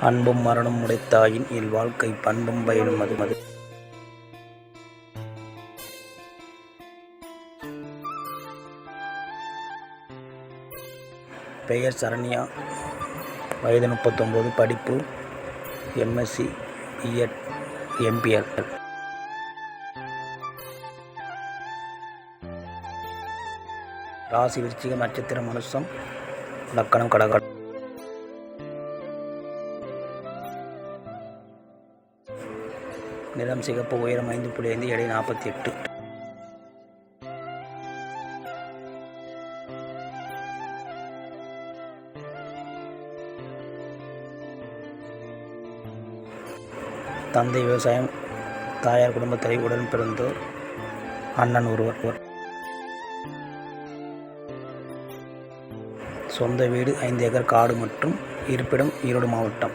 அன்பும் மரணம் உடைத்தாயின் இல்வாழ்க்கை பண்பும் பயனும் அது மது. பெயர் சரண்யா. வயது முப்பத்தொம்போது படிப்பு எம்எஸ்சி பிஎட் எம்பிஎல் ராசி விருச்சிக நட்சத்திரம் மனுஷம் லக்கணம் கடகம். நிறம் சிகப்பு உயரம் ஐந்து புள்ளி ஐந்து எடை நாற்பத்தி எட்டு தந்தை விவசாயம் தாயார் குடும்பத்தை உடன் பிறந்தோர் அண்ணன் ஒருவர் ஒருவர். சொந்த வீடு ஐந்து ஏக்கர் காடு மற்றும் இருப்பிடம் ஈரோடு மாவட்டம்